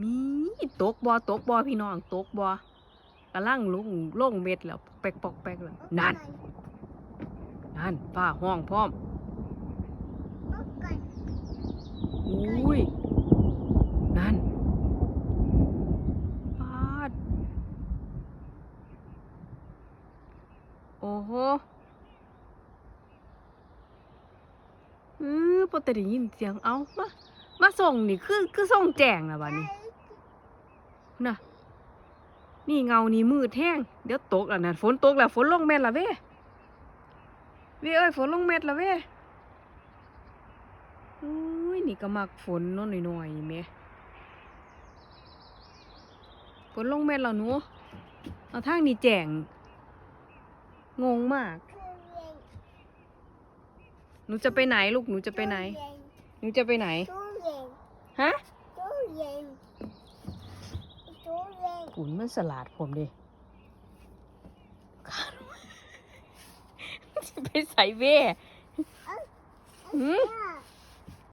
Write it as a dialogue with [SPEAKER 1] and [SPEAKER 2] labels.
[SPEAKER 1] มีตกบ่ตกบ่พี่น้องตกบ่กำลังลุงลงเม็ดแล้วแปกปอกแปกแล้วนั่นนั่นฟ้าห้องพร้อมอุ้ยนั่นปาดโอ้โหเออพอแต่ได้ยินเสียงเอามามาส่งนี่คือคือส่งแจ้งแล้วบัดนี้ นะนี่เงานี่มืดแห้งเดี๋ยวตกแล้วนะฝนตกแล้วฝนลงเม็ดละเว้เว้เอ้ยฝนลงเม็ดละเว้อุ้ยนี่ก็มักฝนน้อยหน่อยๆนี่แม่ฝนลงเม็ดแล้วหนูเอาทางนี้แจงงงมาก หนูจะไปไหนลูกหนูจะไปไหน หนูจะไปไหน
[SPEAKER 2] ตู้เย็น
[SPEAKER 1] ฮะ
[SPEAKER 2] ตู้เย็นตู้เย็น
[SPEAKER 1] ขุนมันสลัดผมดิจะไปใส่เว่หืม